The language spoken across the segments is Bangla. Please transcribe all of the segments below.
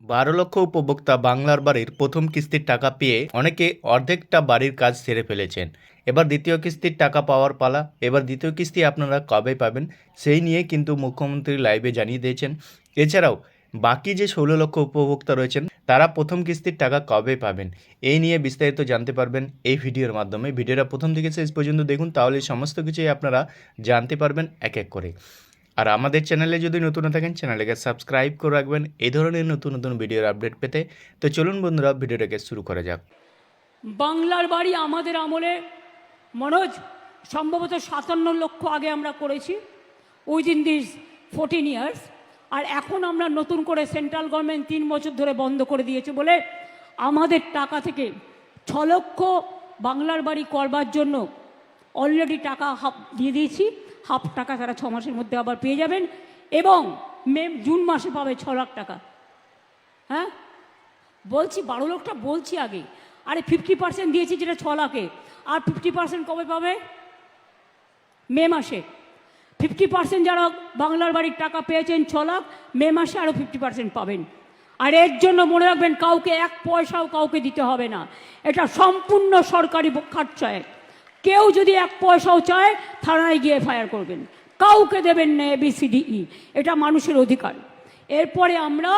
বারো লক্ষ উপভোক্তা বাংলার বাড়ির প্রথম কিস্তির টাকা পেয়ে অনেকে অর্ধেকটা বাড়ির কাজ সেরে ফেলেছেন। এবার দ্বিতীয় কিস্তির টাকা পাওয়ার পালা। এবার দ্বিতীয় কিস্তি আপনারা কবে পাবেন সেই নিয়ে কিন্তু মুখ্যমন্ত্রী লাইভে জানিয়ে দিয়েছেন। এছাড়াও বাকি যে ষোলো লক্ষ উপভোক্তা রয়েছেন, তারা প্রথম কিস্তির টাকা কবে পাবেন? এই নিয়ে বিস্তারিত জানতে পারবেন এই ভিডিওর মাধ্যমে। ভিডিওটা প্রথম থেকে শেষ পর্যন্ত দেখুন, তাহলে সমস্ত কিছুই আপনারা জানতে পারবেন এক এক করে। আর আমাদের চ্যানেলে যদি নতুন থাকেন, চ্যানেলটাকে সাবস্ক্রাইব করে রাখবেন। এই ধরনের নতুন নতুন ভিডিওর আপডেট পেতে তো চলুন বন্ধুরা, ভিডিওটাকে শুরু করা যাক। বাংলার বাড়ি আমাদের আমলে, মনোজ, সম্ভবত সাতান্ন লক্ষ আগে আমরা করেছি। উইদিন দিস ফোরটিন ইয়ার্স আর এখন আমরা নতুন করে সেন্ট্রাল গভর্নমেন্ট তিন বছর ধরে বন্ধ করে দিয়েছে বলে আমাদের টাকা থেকে ছ লক্ষ বাংলার বাড়ি করবার জন্য অলরেডি টাকা দিয়ে দিয়েছি। হাফ টাকা তারা ছ মাসের মধ্যে আবার পেয়ে যাবেন এবং মে, জুন মাসে পাবে ছ লাখ টাকা। হ্যাঁ? বলছি, বারো লক্ষটা বলছি আগে। আরে ফিফটি পার্সেন্ট দিয়েছি যেটা ছ লাখে। আর ফিফটি পার্সেন্ট কবে পাবে? মে মাসে। ফিফটি পার্সেন্ট যারা বাংলার বাড়ির টাকা পেয়েছেন ছ লাখ, মে মাসে আরও ফিফটি পার্সেন্ট পাবেন। আর এর জন্য মনে রাখবেন, কাউকে এক পয়সাও কাউকে দিতে হবে না। এটা সম্পূর্ণ সরকারি খরচায় কেউ যদি এক পয়সাও চায়, থানায় গিয়ে ফায়ার করবেন। কাউকে দেবেন না এবিসিডিই এটা মানুষের অধিকার। এরপরে আমরা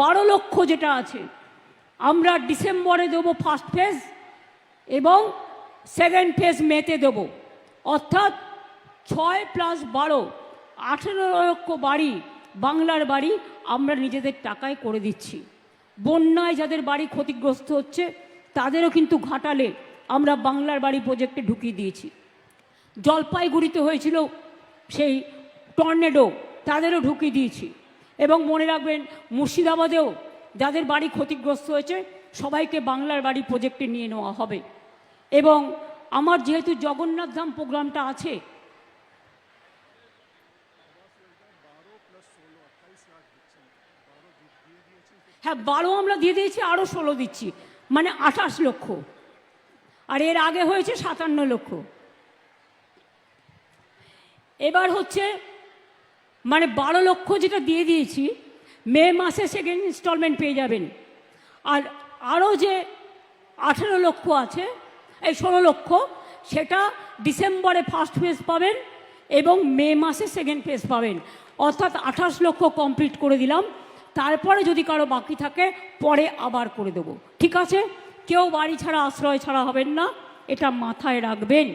বারো লক্ষ যেটা আছে, আমরা ডিসেম্বরে দেবো ফার্স্ট ফেজ এবং সেকেন্ড ফেজ মেতে দেবো। অর্থাৎ ছয় প্লাস বারো, আঠেরো লক্ষ বাড়ি, বাংলার বাড়ি আমরা নিজেদের টাকায় করে দিচ্ছি। বন্যায় যাদের বাড়ি ক্ষতিগ্রস্ত হচ্ছে, তাদেরও কিন্তু ঘাটালে আমরা বাংলার বাড়ি প্রজেক্টে ঢুকিয়ে দিয়েছি। জলপাইগুড়িতে হয়েছিল সেই টর্নেডো তাদেরও ঢুকিয়ে দিয়েছি। এবং মনে রাখবেন, মুর্শিদাবাদেও যাদের বাড়ি ক্ষতিগ্রস্ত হয়েছে, সবাইকে বাংলার বাড়ি প্রজেক্টে নিয়ে নেওয়া হবে। এবং আমার যেহেতু জগন্নাথ ধাম প্রোগ্রামটা আছে হ্যাঁ বারো আমরা দিয়ে দিয়েছি আরও ষোলো দিচ্ছি মানে আঠাশ লক্ষ। আর এর আগে হয়েছে সাতান্ন লক্ষ। এবার হচ্ছে মানে বারো লক্ষ যেটা দিয়ে দিয়েছি, মে মাসে সেকেন্ড ইনস্টলমেন্ট পেয়ে যাবেন। আর আরও যে আঠেরো লক্ষ আছে, এই ষোলো লক্ষ, সেটা ডিসেম্বরে ফার্স্ট ফেজ পাবেন এবং মে মাসে সেকেন্ড ফেজ পাবেন। অর্থাৎ আঠাশ লক্ষ কমপ্লিট করে দিলাম। তারপরে যদি কারও বাকি থাকে, পরে আবার করে দেবো। ঠিক আছে? কেউ বাড়ি ছাড়া আশ্রয় ছাড়া হবেন না। এটা মাথায় রাখবেন।